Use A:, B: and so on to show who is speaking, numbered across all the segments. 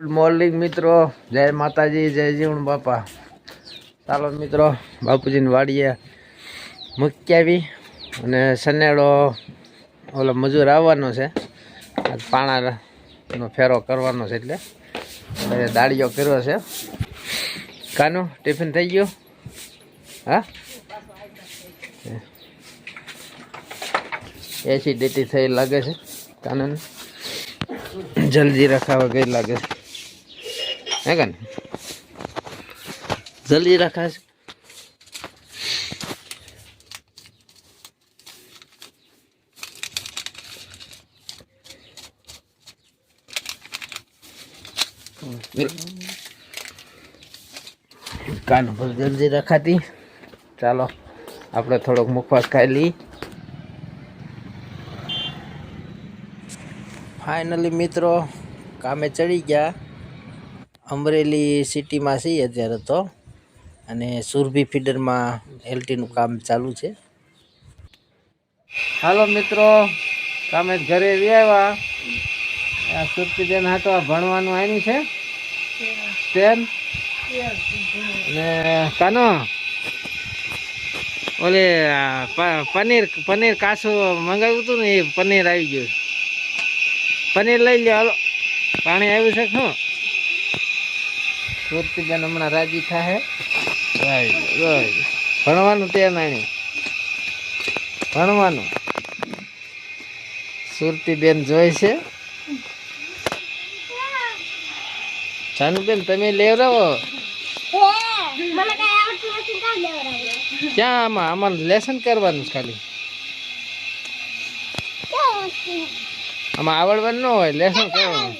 A: Good morning મિત્રો. જય માતાજી, જય જીવણ બાપા. ચાલો મિત્રો, બાપુજીની વાડીએ મૂકી આવી અને સનેડો ઓલો મજૂર આવવાનો છે. પાણાનો ફેરો કરવાનો છે એટલે દાળીઓ કર્યો છે. કાનું, ટિફિન થઈ ગયું? હા? એસિડિટી થઈ લાગે છે, કાનૂન. જલ્દી રખાવા ગઈ લાગે છે. હે કાન જલ્દી રખાશે કાન પર જલ્દી રખાતી. ચાલો, આપણે થોડોક મુખવાસ ખાઈ લઈ ફાઇનલી મિત્રો, કામે ચડી ગયા. અમરેલી સિટીમાં છીએ અત્યારે તો. અને સુરભી ફીડરમાં એલટીનું કામ ચાલુ છે. હાલો મિત્રો, કામે ઘરે આવ્યા. આ સુરતીબેન હાટો ભણવાનું આવ્યું છે? સ્ટેન અને કાનો? ઓલે પનીર પનીર કાસું મંગાવ્યું હતું ને એ પનીર આવી ગયું. પનીર લઈ લે હાલો. પાણી આવ્યું છે શું? સુરતીબેન હમણાં રાજી થાય ભણવાનું તે નાણી ભણવાનું. સુરતીબેન જોઈ છે. જાનુબેન તમે
B: લેવડાવ્યો
A: ક્યાં આમાં? આમાં લેસન કરવાનું ખાલી. આમાં આવડવાનું ન હોય લેસન કરવાનું.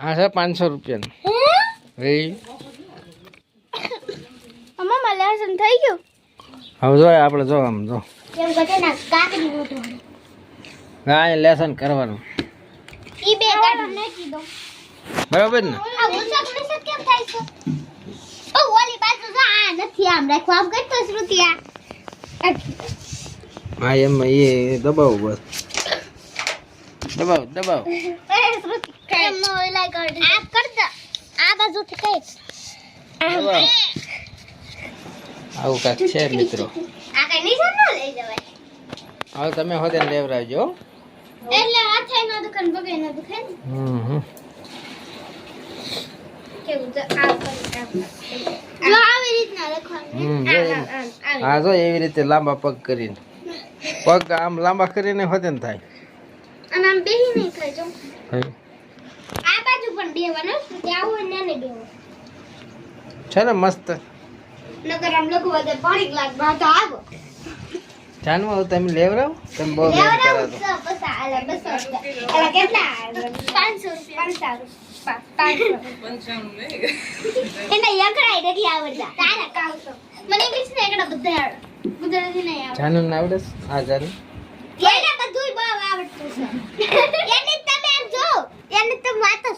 A: હા, છે પાંચસો રૂપિયાનું.
B: હે
A: એ
B: લેસન થઈ ગયું?
A: હવે જો આપણે જો આમ જો.
B: એમ કહે ના કાકડી નોતું
A: હા એ લેસન કરવાનું.
B: ઈ બે કાઢો નાખી કીધો.
A: બરાબર ને?
B: આ ઉસક ઉસક કેમ થાય છે? ઓ ઓલી બાજુ જો આ નથી આમ રાખો આમ કરતો શ્રુતિ આ.
A: હા એમ એ દબાવો બસ. દબાવો દબાવો.
B: એ શ્રુતિ કેમ નો ઓલા કર આ કર દો. આ બાજુથી કઈ.
A: આવું કાંઈક છે મિત્રો.
B: આ કઈ નિશાન ન લઈ જવાય.
A: હવે તમે હોતે લેવરાવજો હો.
B: એટલે હાથે નો દુકાન બગે નો દુકાન
A: હમ હમ.
B: આ જો.
A: હા એવી રીતે લાંબા પગ કરીને. પગ આમ લાંબા કરીને હોતે ને થાય.
B: અને આમ બેહી નહીં થાય જો
A: હવે
B: આ બાજુ પણ બેવાનું શ્રુતિ આવું ને નાને બેવું
A: છે ને મસ્ત.
B: નકર આમ લઘુ વધે પાણી ગ્લાસ બહાર તો આવો.
A: જાનવા તમે લેવરાવ? તમે બહુ વેટ
B: લેવડાવું
A: કરાવો
B: બસ આલા બસો આલા કેટલા પાંચસો રૂપિયા પાંચસો. એને યકડાઈ નથી આવડતા. તારા કાવસો. મને ઇંગ્લિશ ને એકડા બધા આવડે
A: છે? હા જાનુ.
B: બધુંય બહુ આવડતું છે એને તમે એમ જો એને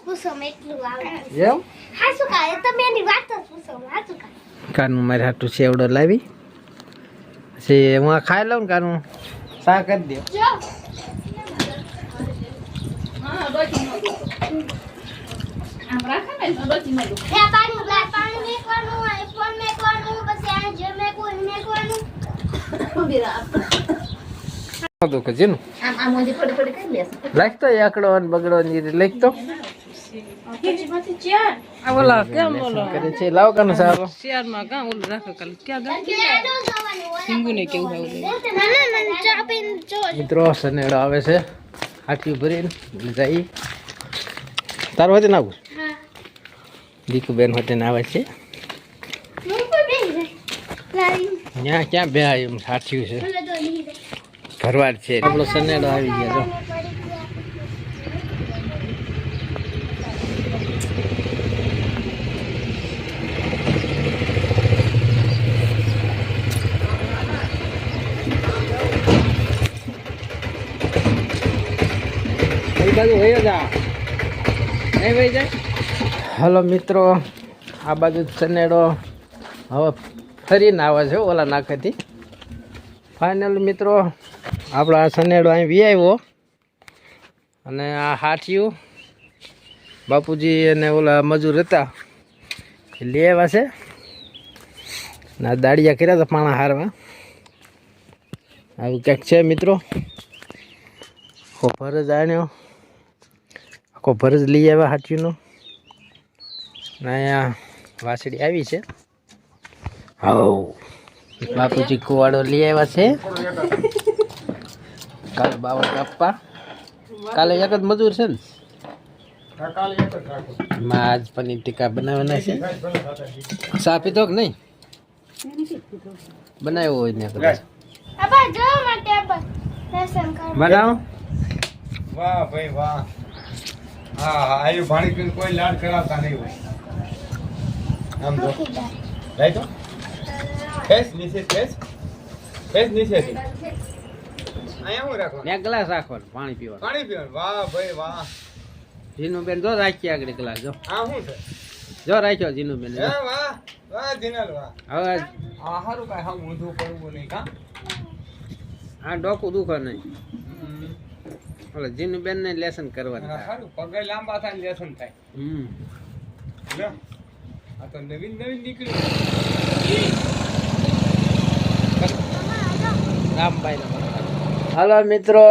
B: તમે વાત જ પૂછો મેં એટલું આવડે
A: એમ
B: હા શું કહે તમે એની વાત જ પૂછો હા શું કહે
A: કાનું મારે હાટું સેવડો લાવી પછી હું ખાઈ લઉં કાનું સા કરી દો
B: જો ત્યાં પાણી ગ્લાસ પાણી મેકવાનું આઈફોન મેકવાનું પછી આ જે મેકવું એ મેકવાનું
A: હતું કે જેનું લખતો એકડો બગડો ને લખતો મિત્રો સનેડો આવે છે હાથી ભરીને જાય તારું હતી નાવું
B: દીકુ
A: બેન હોતે આવે છે ત્યાં ક્યાં બે એમ હાથ્યું છે ભરવાડ છે આપણો સનેડો આવી ગયો જો કઈ બાજુ વયો જા જાય? હલો મિત્રો, આ બાજુ ચનેડો હવે ફરીને આવે છે ઓલા નાખેથી ફાઇનલ મિત્રો, આપણો આ સનેડો અહીં વી આવ્યો અને આ હાથિયું બાપુજી અને ઓલા મજૂર હતા. લઈ આવ્યા છે. ના દાડિયા કર્યા હતા પાણા હારમાં આવું ક્યાંક છે મિત્રો? ફરજ ભરજ આણ્યો. આખો ભરજ લઈ આવ્યા હાટીનો ને અહીંયા વાસડી આવી છે. હવ બાપુજી કુવાડો લઈ આવ્યા છે. કાલે બાવળ કાપવા. કાલે એક જ મજૂર છે ને? માં આજ પનીર ટીકા બનાવવાના છે. ચા પીધો કે નહીં? બનાવ્યો હોય ને કદાચ. બનાવો.
C: વાહ ભાઈ વાહ. હા હા આયુ ભાણી કોઈ લાડ કરાવતા નહીં હોય. આમ જો. લઈ ફેસ નીચે ફેસ. ફેસ નીચે અહીંયા હું રાખવાનું?
A: એક ગ્લાસ રાખવાનું પાણી પીવા
C: પાણી પીવાનું? વાહ ભાઈ વાહ.
A: જીનું બેન જો રાખી આગળ ગ્લાસ જો.
C: હા શું છે?
A: જો રાખ્યો જીનું બેન
C: હે વાહ વાહ જીનલ વાહ.
A: હવે
C: કાંઈ હા ઊંધું પડવું નહીં કા?
A: આ ડોકું દુખે નહીં. ઓલે જીનું બેન ને લેસન કરવાનું.
C: સારું પગે લાંબા થાય લેસન થાય.
A: હમ.
C: આ તો નવીન નવીન નીકળ્યું.
A: હાલો મિત્રો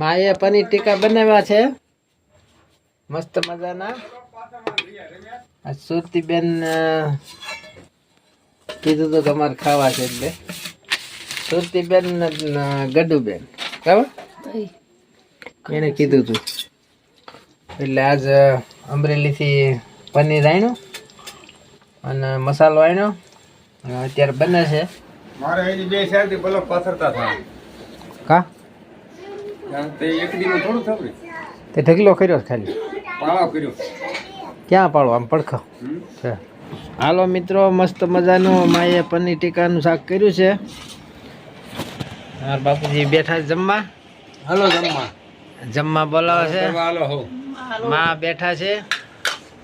A: માએ પનીર ટીકા બનાવ્યા છે. મસ્ત મજાના. સુરતીબેન સુરતી બેન કીધું તો તમારે ખાવા છે એટલે. સુરતીબેન ગડુબેન. બેન બરાબર? એને કીધું તું. એટલે આજ અમરેલીથી પનીર આવ્યું અને મસાલો આણ્યો અને અત્યારે બને છે.
C: મારે એની બે સાઈડ ભલે પાથરતા થાય.
A: કા?
C: તે એક દીનું થોડું થયું
A: તે ઢગલો કર્યો ખાલી.
C: પાળો કર્યો.
A: ક્યાં પાડો આમ પડખો. હાલો મિત્રો મસ્ત મજાનું માએ પનીર ટીકાનું શાક કર્યું છે. મારા બાપુજી બેઠા છે જમવા.
C: હલો જમવા.
A: જમવા બોલાવે છે.
C: હાલો હો.
A: માં બેઠા છે.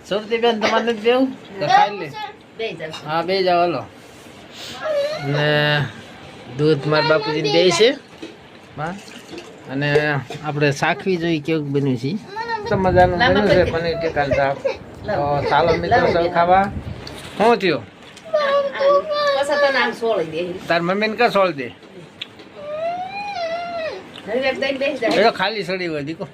A: સુરતી બેન તમારે નથી દેવું તો ખાઈ લે. હા બે જાઓ હલો. ને દૂધ મારા બાપુજીને દે છે. માં. અને આપણે સાખવી જોઈએ કેવું બન્યું છે. મસ્ત મજાનું બન્યું છે પનીર ટીકાનું શાક. તો ચાલો મિત્રો સૌ ખાવા. શું થયું? તાર મમ્મીને કા સોળ દે? તો ખાલી સડી હોય દીકો.